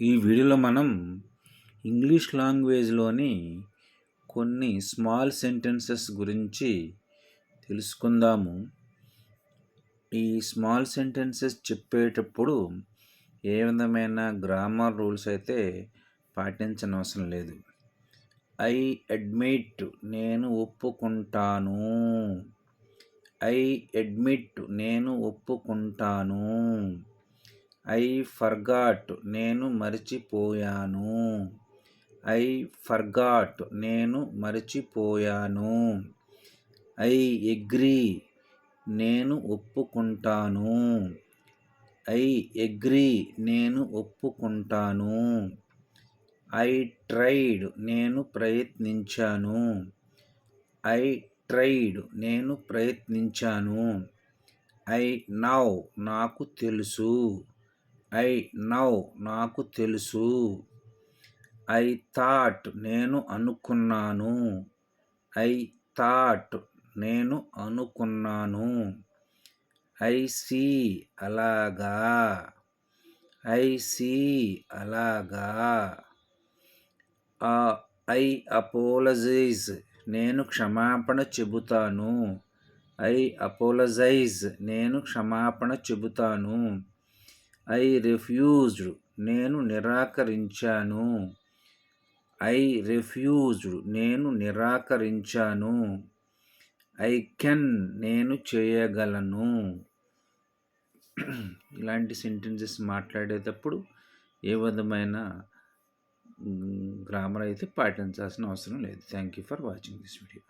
ఈ వీడియోలో మనం ఇంగ్లీష్ లాంగ్వేజ్లోని కొన్ని స్మాల్ సెంటెన్సెస్ గురించి తెలుసుకుందాము. ఈ స్మాల్ సెంటెన్సెస్ చెప్పేటప్పుడు ఏ విధమైన గ్రామర్ రూల్స్ అయితే పాటించనవసరం లేదు. ఐ అడ్మిట్ నేను ఒప్పుకుంటాను. ఐ అడ్మిట్ నేను ఒప్పుకుంటాను. ఐ ఫర్గాట్ నేను మరిచిపోయాను. ఐ ఫర్గాట్ నేను మరిచిపోయాను. ఐ ఎగ్రీ నేను ఒప్పుకుంటాను. ఐ ఎగ్రీ నేను ఒప్పుకుంటాను. ఐ ట్రైడ్ నేను ప్రయత్నించాను. ఐ ట్రైడ్ నేను ప్రయత్నించాను. ఐ నౌ నాకు తెలుసు. ఐ నౌ నాకు తెలుసు. ఐ థాట్ నేను అనుకున్నాను. ఐ థాట్ నేను అనుకున్నాను. ఐ సీ అలాగా. ఐ సీ అలాగా. ఐ అపోలజైజ్ నేను క్షమాపణ చెబుతాను. ఐ అపోలజైజ్ నేను క్షమాపణ చెబుతాను. ఐ రిఫ్యూజ్డ్ నేను నిరాకరించాను. ఐ రిఫ్యూజ్డ్ నేను నిరాకరించాను. ఐ కెన్ నేను చేయగలను. ఇలాంటి సెంటెన్సెస్ మాట్లాడేటప్పుడు ఏ విధమైన గ్రామర్ అయితే పాటించాల్సిన అవసరం లేదు. Thank you for watching this video